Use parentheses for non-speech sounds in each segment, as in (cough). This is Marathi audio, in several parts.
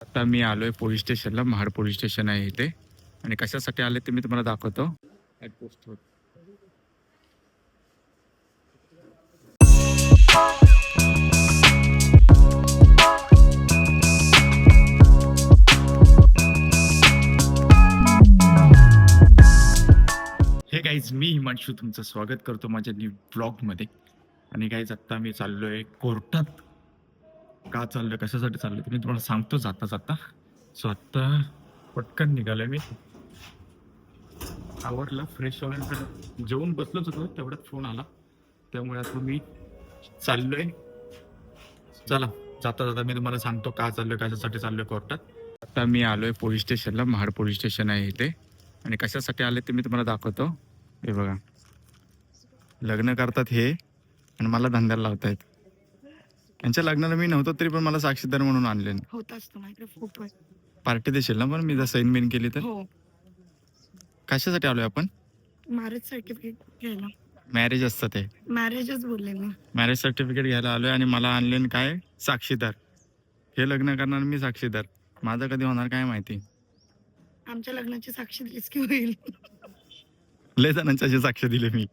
आता मी आलोय पोलीस स्टेशनला महाड पोलीस स्टेशन आहे इथे. आणि कशासाठी आले ते मी तुम्हाला दाखवतो. ॲट पोस्ट हे गाईज मी हिमांशू तुमचं स्वागत करतो माझ्या न्यू ब्लॉगमध्ये आणि गाईज आत्ता मी चाललोय कोर्टात. का चाललं कशासाठी चाललं ते मी तुम्हाला सांगतो जाता जाता. सो आत्ता पटकन निघालोय मी. आवडला फ्रेश वगैरे जेवून बसलोच होतो तेवढ्यात फोन आला. त्यामुळे आता मी चाललोय. चला जाता जाता मी तुम्हाला सांगतो का चाललोय कशासाठी चाललोय कोर्टात. आता मी आलोय पोलीस स्टेशनला महाड पोलीस स्टेशन आहे इथे. आणि कशासाठी आले ते मी तुम्हाला दाखवतो. हे बघा. लग्न करतात हे आणि मला धंद्याला लावतायत. यांच्या लग्नाला मी नव्हतो तरी पण मला साक्षीदार म्हणून आणले. होताच तो माझ्याकडे फोटो आहे पार्टी देशील ना पण मी जर सैन बिन केली तर? हो. कशासाठी आलोय आपण? मॅरेज सर्टिफिकेट घ्यायला. मॅरेज असतं ते. मॅरेजच बोलले मी. मॅरेज सर्टिफिकेट घ्यायला आलोय आणि मला आणले न काय? साक्षीदार हे लग्न करणार मी साक्षीदार माझं कधी होणार काय माहिती? आमच्या लग्नाची साक्षी दिलीस की होईल? लय जणांच्या अशी साक्ष दिले मी.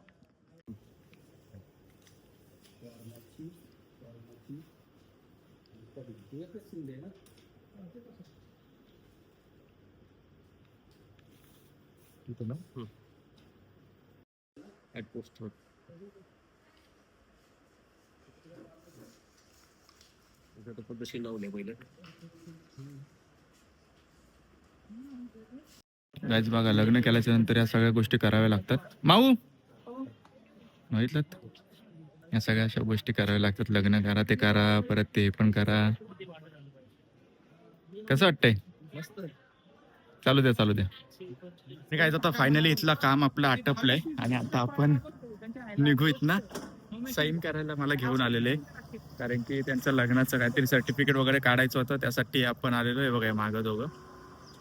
गाईज बघा लग्न केल्याच्यानंतर या सगळ्या गोष्टी कराव्या लागतात माऊ माहितलं या सगळ्या अशा गोष्टी कराव्या लागतात. लग्न करा ते करा परत ते पण करा. कसं वाटतंय? चालू द्या चालू द्या. हे काय आता फायनली इथलं काम आपलं आटपलंय आणि आता आपण निघू इथनं. साईन करायला मला घेऊन आलेले. कारण की त्यांचं लग्नाचं काहीतरी सर्टिफिकेट वगैरे काढायचं होतं त्यासाठी आपण आलेलो आहे बघा मागं दोघं.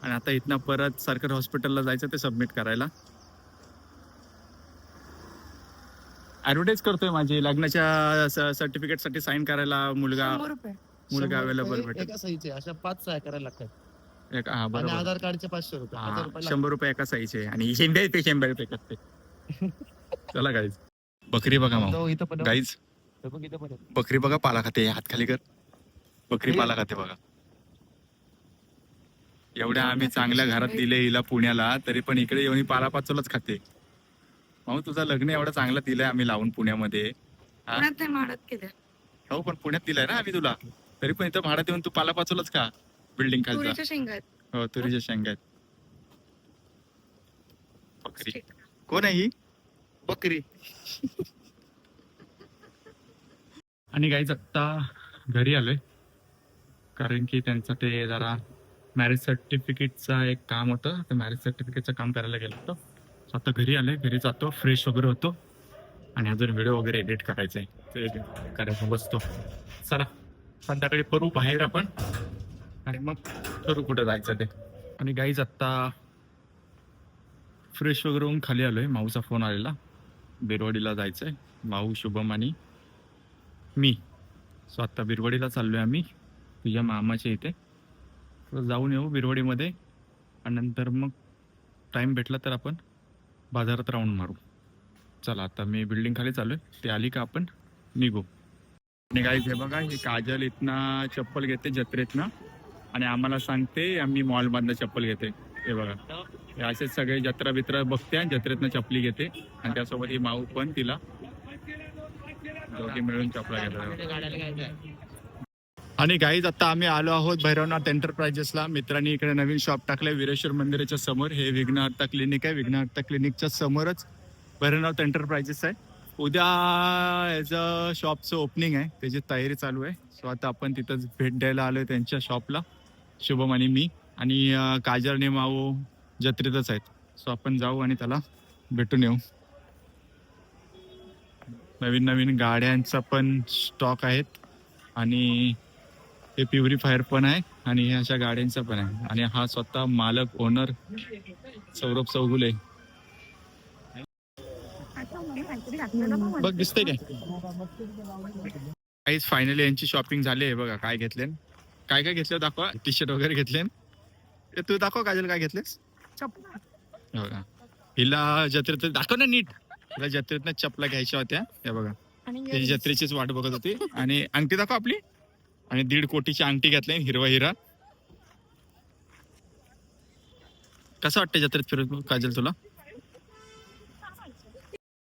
आणि आता इथनं परत सरकारी हॉस्पिटलला जायचं ते सबमिट करायला. ऍडव्हर्टाईज करतोय माझी. लग्नाच्या सर्टिफिकेटसाठी साईन करायला मुलगा शंभर रुपये. मुलगा शंभर अवेलेबल रुपये भेटेल. एका अशा पाच सह्या करायला लागतात. एक हा आणि बरोबर. आधार कार्डचे पाचशे रुपये. हजार हा, रुपये शंभर रुपये एका साईजचे आणि शंभर रुपये शंभर रुपये करते. (laughs) चला गाईज बकरी बघा लागतात. मग तो इथं पण आहे. गाईज तो बघ इथं पण. आहे. बकरी बघा पाला खाते. हात खाली कर. बकरी पाला खाते बघा. एवढ्या आम्ही चांगल्या घरात दिले हिला पुण्याला तरी पण इकडे येऊन ही पाला पाचोलाच खाते. मग तुझं लग्न एवढं चांगलं दिलंय आम्ही लावून पुण्यामध्ये. हा? पुण्यात नाही माडत केल्या हो पण पुण्यात दिलंय ना आम्ही तुला. तरी पण इथं भाड्यात येऊन तू पाला पाचोलाच का बिल्डिंग खालचा? तुरीच्या शेंगा आहेत. हो तुरीच्या शेंगात बकरी. कोण आहे ही? बकरी. आणि गाईच आत्ता घरी आलोय. कारण की त्यांचं ते जरा मॅरेज सर्टिफिकेटचा एक काम होतं. ते मॅरेज सर्टिफिकेटचं काम करायला गेलो होतो. आता घरी आलोय घरी जातो फ्रेश वगैरे होतो. आणि अजून व्हिडिओ वगैरे एडिट करायचा आहे ते करायला बसतो. चला संध्याकाळी करू बाहेर आपण. आणि मग ठरू कुठं जायचं ते. आणि गाईज आत्ता फ्रेश वगैरे होऊन खाली आलोय. माऊचा फोन आलेला. बिरवडीला जायचंय. माऊ शुभम आणि मी. सो आत्ता चाललो चाललोय आम्ही. तुझ्या मामाच्या इथे. जाऊन येऊ बिरवडीमध्ये. आणि नंतर मग टाईम भेटला तर आपण बाजारात राऊंड मारू. चला आता मी बिल्डिंग खाली चालू आहे ते आली का आपण? निघू. आणि गाईज हे बघा हे काजल इथनं चप्पल घेते जत्रेतनं. आणि आम्हाला सांगते आम्ही मॉलमधनं चप्पल घेते. हे बघा. हे असेच सगळे जत्रा बित्रा बघते आणि जत्रेतनं चपली घेते. आणि त्यासोबत ही माऊ पण तिला. दोघी मिळून चपला घेतात आणि गाईज आता आम्ही आलो आहोत भैरवनाथ एंटरप्राइजेसला मित्रांनी इकडे नवीन शॉप टाकलंय वीरेश्वर मंदिराच्या समोर. हे विघ्नहर्ता क्लिनिक आहे. विघ्नहर्ता क्लिनिकच्या समोरच भैरवनाथ एंटरप्राइजेस आहे. उद्या याचं शॉपचं ओपनिंग आहे. त्याची तयारी चालू आहे. सो आता आपण तिथंच भेट द्यायला आलो आहे त्यांच्या शॉपला शुभम आणि मी आणि अं, काजल आणि माऊ जत्रेतच आहेत. सो आपण जाऊ आणि त्याला भेटून येऊ. नवीन नवीन गाड्यांचा पण स्टॉक आहेत. आणि हे प्युरिफायर पण आहे आणि हे अशा गाड्यांचा पण आहे. आणि हा स्वतः मालक ओनर सौरभ चौगुले बघ दिसतंय काय? काहीच फायनली यांची शॉपिंग झाली आहे बघा काय घेतले काय काय घेतलं दाखवा टी शर्ट वगैरे घेतले तू दाखव काजल काय घेतलेस. हो का हिला जत्रेत दाखव ना नीट. हिला जत्रेत चपला घ्यायच्या होत्या. हे बघा. जत्रेचीच वाट बघत होती. आणि अंगठी दाखव आपली. आणि दीड कोटीची अंगठी घातली हिरवा हिरा. कसं वाटतं जत्रेत फिरत काजल तुला?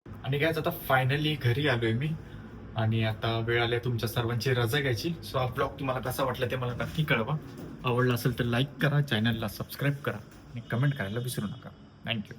आणि काय आता फायनली घरी आलोय मी. आणि आता वेळ आली तुमच्या सर्वांची रजा घ्यायची. सो हा ब्लॉग तुम्हाला कसा वाटला ते मला नक्की कळवा. आवडला असेल तर लाईक करा चॅनलला सबस्क्राईब करा. आणि कमेंट करायला विसरू नका. थँक्यू